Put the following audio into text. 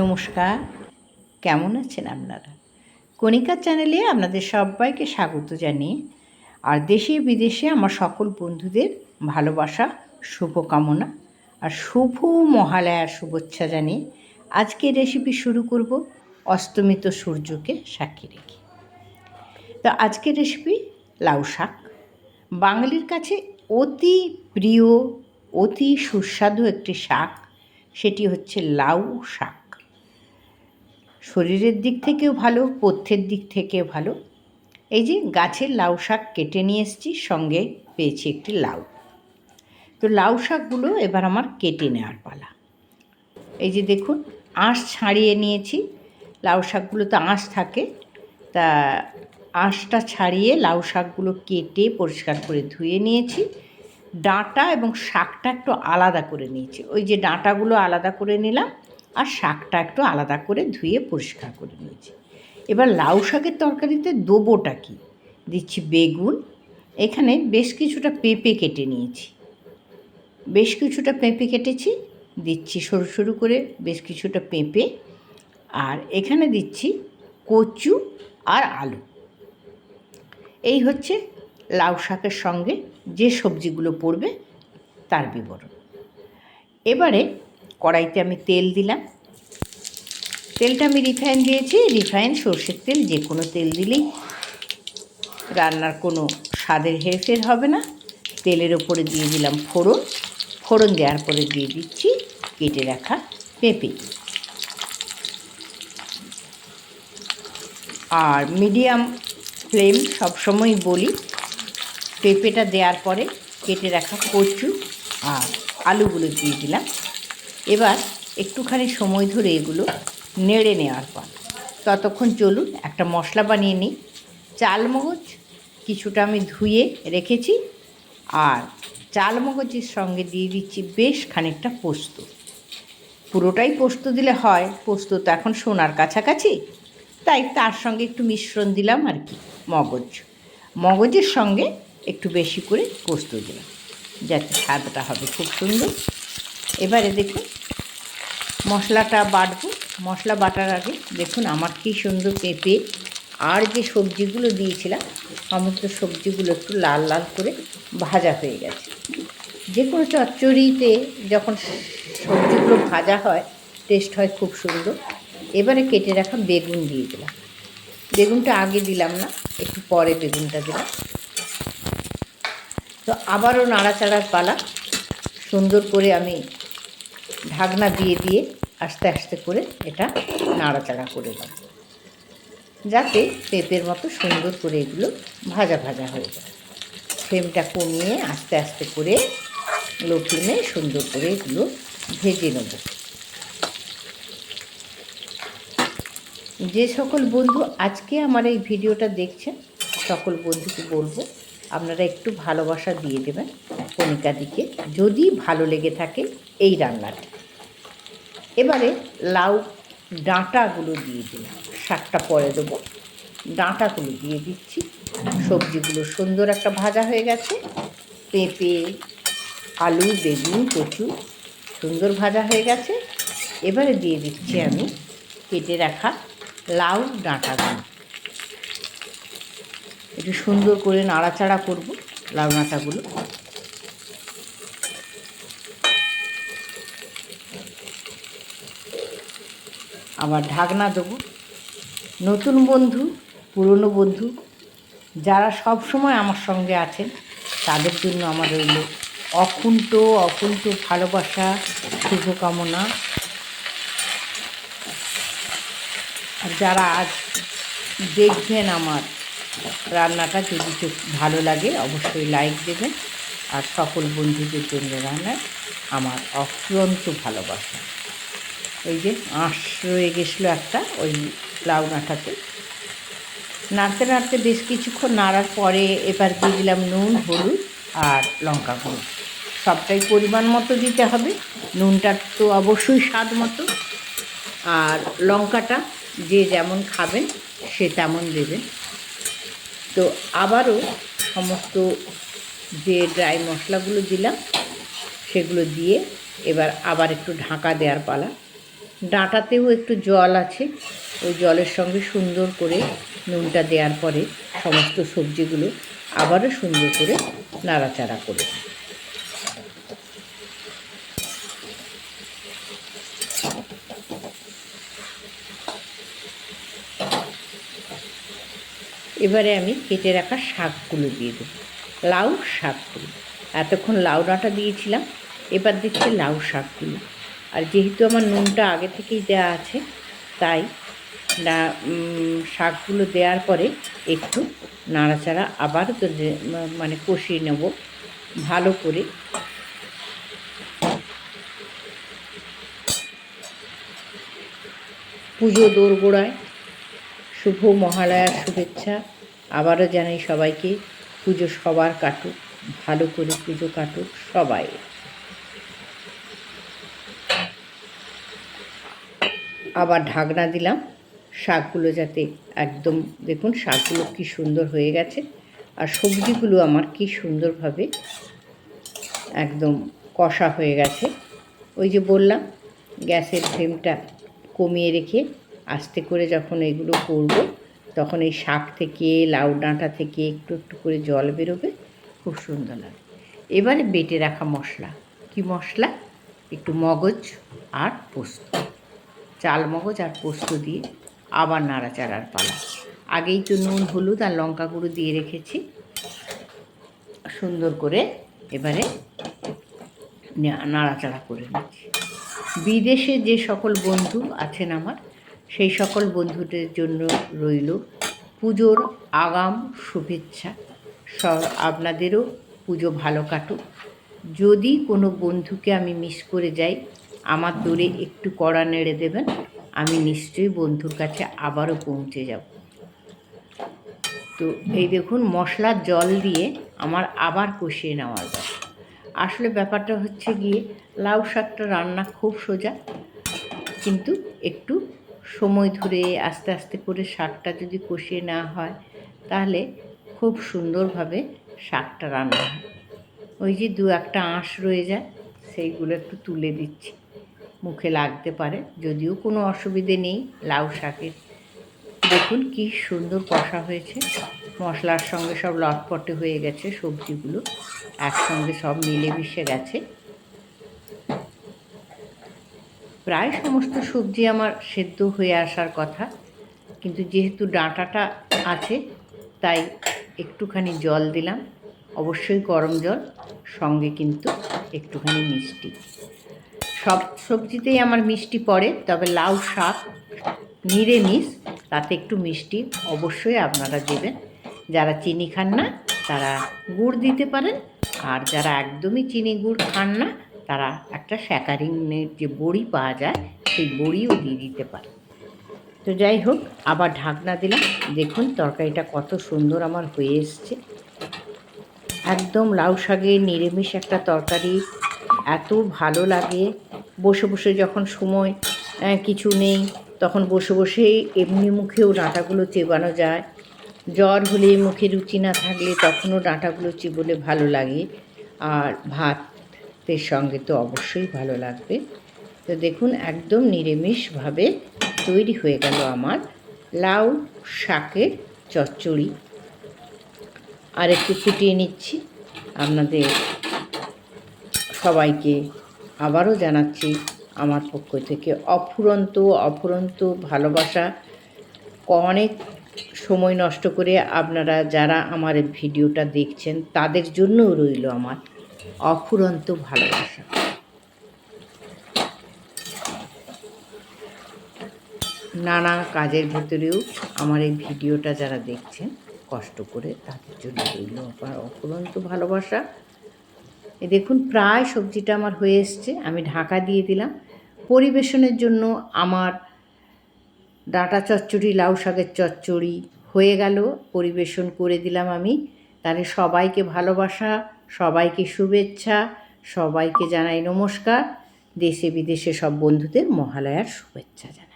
নমস্কার। কেমন আছেন আপনারা? কণিকা চ্যানেলে আপনাদের সবাইকে স্বাগত জানিয়ে আর দেশে বিদেশে আমার সকল বন্ধুদের ভালোবাসা, শুভকামনা আর শুভ মহালয়ার শুভেচ্ছা জানিয়ে আজকে রেসিপি শুরু করব অস্তমিত সূর্যকে সাক্ষী রেখে। তো আজকের রেসিপি লাউ শাক। বাঙালির কাছে অতি প্রিয়, অতি সুস্বাদু একটি শাক, সেটি হচ্ছে লাউ শাক। শরীরের দিক থেকেও ভালো, পথ্যের দিক থেকেও ভালো। এই যে গাছের লাউ শাক কেটে নিয়ে এসেছি, সঙ্গে পেয়েছি একটি লাউ। তো লাউ শাকগুলো এবার আমার কেটে নেওয়ার পালা। এই যে দেখুন, আঁশ ছাড়িয়ে নিয়েছি। লাউ শাকগুলো তো আঁশ থাকে। তা আঁশটা ছাড়িয়ে লাউ শাকগুলো কেটে পরিষ্কার করে ধুয়ে নিয়েছি। ডাঁটা এবং শাকটা একটু আলাদা করে নিয়েছি। ওই যে ডাঁটাগুলো আলাদা করে নিলাম। আর শাকটা একটু আলাদা করে ধুয়ে পরিষ্কার করে নিয়েছি। এবার লাউ শাকের তরকারিতে দোবোটা কি? দিচ্ছি বেগুন। এখানে বেশ কিছুটা পেঁপে কেটে নিয়েছি। বেশ কিছুটা পেঁপে কেটেছি, দিচ্ছি সরু সরু করে বেশ কিছুটা পেঁপে। আর এখানে দিচ্ছি কচু আর আলু। এই হচ্ছে লাউ শাকের সঙ্গে যে সবজিগুলো পড়বে তার বিবরণ। এবারে কড়াইতে আমি তেল দিলাম। তেলটা আমি রিফাইন দিয়েছি। রিফাইন সর্ষের তেল, যে কোনো তেল দিলেই রান্নার কোনো স্বাদের হেরফের হবে না। তেলের ওপরে দিয়ে দিলাম ফোড়ন। ফোড়ন দেওয়ার পরে দিয়ে দিচ্ছি কেটে রাখা পেঁপে। আর মিডিয়াম ফ্লেম সবসময় বলি, পেঁপেটা দেওয়ার পরে কেটে রাখা কচু আর আলুগুলো দিয়ে দিলাম। এবার একটুখানি সময় ধরে এগুলো নেড়ে নেওয়ার পর ততক্ষণ চলুন একটা মশলা বানিয়ে নিই। চালমগজ কিছুটা আমি ধুয়ে রেখেছি আর চালমগজের সঙ্গে দিয়ে দিচ্ছি বেশ খানিকটা পোস্ত। পুরোটাই পোস্ত দিলে হয়, পোস্ত তো এখন সোনার কাছাকাছি, তাই তার সঙ্গে একটু মিশ্রণ দিলাম আর কি, মগজ। মগজের সঙ্গে একটু বেশি করে পোস্ত দিলাম, যাতে স্বাদটা হবে খুব সুন্দর। এবারে দেখুন মশলাটা বাটবো। মশলা বাটার আগে দেখুন আমার কী সুন্দর পেঁপে। আর যে সবজিগুলো দিয়েছিলাম, সমস্ত সবজিগুলো একটু লাল লাল করে ভাজা হয়ে গেছে। যে কোনো চচ্চড়িতে যখন সবজিগুলো ভাজা হয় টেস্ট হয় খুব সুন্দর। এবারে কেটে রাখা বেগুন দিয়ে দিলাম। বেগুনটা আগে দিলাম না, একটু পরে বেগুনটা দিলাম। তো আবারও নাড়াচাড়ার পালা। সুন্দর করে আমি ঢাকনা দিয়ে দিয়ে আস্তে আস্তে করে এটা নাড়াচাড়া করে দেব যাতে পেঁপের মতো সুন্দর করে এগুলো ভাজা ভাজা হয়ে যায়। ফ্লেমটা কমিয়ে আস্তে আস্তে করে লো ফ্লেমে সুন্দর করে এগুলো ভেজে নেব। যে সকল বন্ধু আজকে আমার এই ভিডিওটা দেখছেন, সকল বন্ধুকে বলব, আপনারা একটু ভালোবাসা দিয়ে দেবেন। কণিকা দিকে যদি ভালো লেগে থাকে এই রান্নাটা। এবারে লাউ ডাঁটাগুলো দিয়ে দিলাম। শাকটা পরে দেবো। ডাঁটাগুলো দিয়ে দিচ্ছি। সবজিগুলো সুন্দর একটা ভাজা হয়ে গেছে। পেঁপে, আলু, বেগুন, কচু সুন্দর ভাজা হয়ে গেছে। এবারে দিয়ে দিচ্ছি আমি কেটে রাখা লাউ ডাঁটাগুলো। একটু সুন্দর করে নাড়াচাড়া করব লাউ ডাঁটাগুলো। আবার ঢাকনা দেবো। নতুন বন্ধু, পুরনো বন্ধু, যারা সব সময় আমার সঙ্গে আছেন, তাদের জন্য আমার রইল অকুণ্ঠ অকুণ্ঠ ভালোবাসা, শুভকামনা। আর যারা আজ দেখবেন আমার রান্নাটা, যদি ভালো লাগে, অবশ্যই লাইক দেবেন। আর সকল বন্ধুদের জন্য রান্নার আমার অফুরন্ত ভালোবাসা। ওই যে আঁশ রয়ে গেছিল একটা, ওই লাউ নাটাতে নাড়তে নাড়তে বেশ কিছুক্ষণ নাড়ার পরে এবার দিয়ে দিলাম নুন, হলুদ আর লঙ্কা গুঁড়ো। সবটাই পরিমাণ মতো দিতে হবে। নুনটা তো অবশ্যই স্বাদ মতো। আর লঙ্কাটা যে যেমন খাবেন সে তেমন দেবেন। তো আবারও সমস্ত যে ড্রাই মশলাগুলো দিলাম, সেগুলো দিয়ে এবার আবার একটু ঢাকা দেওয়ার পালা। ডাঁটাতেও একটু জল আছে। ওই জলের সঙ্গে সুন্দর করে নুনটা দেওয়ার পরে সমস্ত সবজিগুলো আবারও সুন্দর করে নাড়াচাড়া করে এবারে আমি কেটে রাখা শাকগুলো দিয়ে দেবো। লাউ শাকগুলো। এতক্ষণ লাউ ডাঁটা দিয়েছিলাম, এবার দিচ্ছি লাউ শাকগুলো। আর যেহেতু আমার নুনটা আগে থেকেই দেওয়া আছে, তাই না শাকগুলো দেওয়ার পরে একটু নাড়াচাড়া আবার মানে কষিয়ে নেব ভালো করে। পুজো দোরগোড়ায়, শুভ মহালয়ার শুভেচ্ছা। আবারও জানাই সবাইকে, পুজো সবার কাটুক, ভালো করে পুজো কাটুক সবাই। আবার ঢাকনা দিলাম। শাকগুলো যাতে একদম, দেখুন শাকগুলো কি সুন্দর হয়ে গেছে। আর সবজিগুলো আমার কি সুন্দরভাবে একদম কষা হয়ে গেছে। ওই যে বললাম, গ্যাসের ফ্লেমটা কমিয়ে রেখে আস্তে করে যখন এগুলো করব, তখন এই শাক থেকে, লাউ ডাঁটা থেকে একটু একটু করে জল বেরোবে, খুব সুন্দর লাগে। এবারে বেটে রাখা মশলা। কি মশলা? একটু মগজ আর পোস্ত। চাল মগজ আর পোস্ত দিয়ে আবার নাড়াচাড়ার পালা। আগেই তো নুন, হলুদ আর লঙ্কা গুঁড়ো দিয়ে রেখেছি। সুন্দর করে এবারে নাড়াচাড়া করে নিচ্ছি। বিদেশে যে সকল বন্ধু আছেন আমার, সেই সকল বন্ধুদের জন্য রইল পুজোর আগাম শুভেচ্ছা। সব আপনাদেরও পুজো ভালো কাটুক। যদি কোনো বন্ধুকে আমি মিস করে যাই আমার দূরে একটু কড়া নেড়ে দেবেন, আমি নিশ্চয়ই বন্ধুর কাছে আবারও পৌঁছে যাব। তো এই দেখুন মশলার জল দিয়ে আমার আবার কষিয়ে নেওয়ার ব্যাপার আসলে ব্যাপারটা হচ্ছে গিয়ে, লাউ শাকটা রান্না খুব সোজা, কিন্তু একটু সময় ধরে আস্তে আস্তে করে শাকটা যদি কষিয়ে নেওয়া হয়, তাহলে খুব সুন্দরভাবে শাকটা রান্না হয়। ওই যে দু একটা আঁশ রয়ে যায়, সেইগুলো একটু তুলে দিচ্ছি। মুখে লাগতে পারে। যদিও কোনো অসুবিধে নেই। লাউ শাকের। দেখুন কি সুন্দর কষা হয়েছে। মশলার সঙ্গে সব লটপটে হয়ে গেছে সবজিগুলো। একসঙ্গে সব মিলেমিশে গেছে। প্রায় সমস্ত সবজি আমার সেদ্ধ হয়ে আসার কথা। কিন্তু যেহেতু ডাঁটাটা আছে, তাই একটুখানি জল দিলাম। অবশ্যই গরম জল, সঙ্গে কিন্তু একটুখানি মিষ্টি। সব সবজিতেই আমার মিষ্টি পড়ে, তবে লাউ শাক, নিরামিষ, তাতে একটু মিষ্টি অবশ্যই আপনারা দেবেন। যারা চিনি খান না, তারা গুড় দিতে পারেন, আর যারা একদমই চিনি গুড় খান না, তারা একটা স্যাকারিনের যে বড়ি পাওয়া যায়, সেই বড়িও দিয়ে দিতে পারে তো যাই হোক, আবার ঢাকনা দিলাম। দেখুন তরকারিটা কত সুন্দর আমার হয়ে এসছে। একদম লাউ শাকের নিরামিষ একটা তরকারি এত ভালো লাগে। বসে বসে যখন সময় কিছু নেই, তখন বসে বসে এমনি মুখেও ডাঁটাগুলো চেবানো যায়। জ্বর হলে মুখে রুচি না থাকলে তখনও ডাঁটাগুলো চিবলে ভালো লাগে। আর ভাতের সঙ্গে তো অবশ্যই ভালো লাগবে। তো দেখুন, একদম নিরামিষভাবে তৈরি হয়ে গেল আমার লাউ শাকের চচ্চড়ি। আর একটু ফুটিয়ে নিচ্ছি। আপনাদের সবাইকে আবারও জানাচ্ছি আমার পক্ষ থেকে অফুরন্ত অফুরন্ত ভালোবাসা। অনেক সময় নষ্ট করে আপনারা যারা আমার ভিডিওটা দেখছেন, তাদের জন্যও রইল আমার অফুরন্ত ভালোবাসা। নানা কাজের ভেতরেও আমার এই ভিডিওটা যারা দেখছেন, কষ্ট করে তাদের জন্য রইল আমার অফুরন্ত ভালোবাসা। এ দেখুন, প্রায় সবজিটা আমার হয়ে এসছে, আমি ঢাকা দিয়ে দিলাম। পরিবেশনের জন্য আমার ডাঁটা চচ্চড়ি, লাউ শাকের চচ্চড়ি হয়ে গেল, পরিবেশন করে দিলাম আমি। তাহলে সবাইকে ভালোবাসা, সবাইকে শুভেচ্ছা, সবাইকে জানাই নমস্কার। দেশে বিদেশে সব বন্ধুদের মহালয়ার শুভেচ্ছা জানাই।